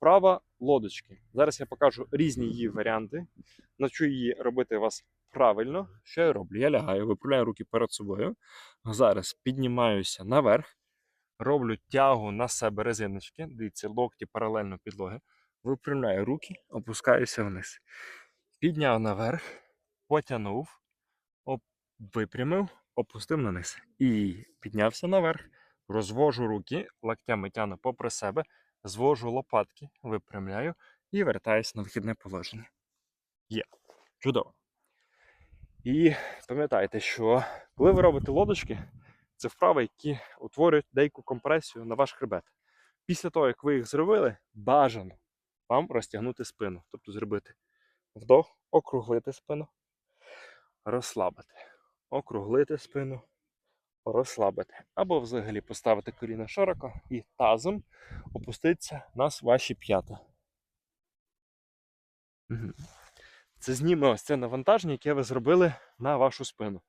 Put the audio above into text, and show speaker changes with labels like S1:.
S1: Вправа лодочки. Зараз я покажу різні її варіанти. Навчу її робити вас правильно. Що я роблю? Я лягаю, виправляю руки перед собою. Зараз піднімаюся наверх, роблю тягу на себе резиночки. Дивіться, локті паралельно підлоги. Випрямляю руки, опускаюся вниз. Підняв наверх, потягнув, оп, випрямив, опустив на низ. І піднявся наверх, розвожу руки, локтями тягну попри себе, звожу лопатки, випрямляю і вертаюся на вихідне положення. Є. Чудово. І пам'ятайте, що коли ви робите лодочки, це вправи, які утворюють деяку компресію на ваш хребет. Після того, як ви їх зробили, бажано вам розтягнути спину. Тобто зробити вдох, округлити спину, розслабити, округлити спину, розслабити. Або взагалі поставити коліна широко і тазом опуститься на ваші п'ята. Це зніме ось це навантаження, яке ви зробили на вашу спину.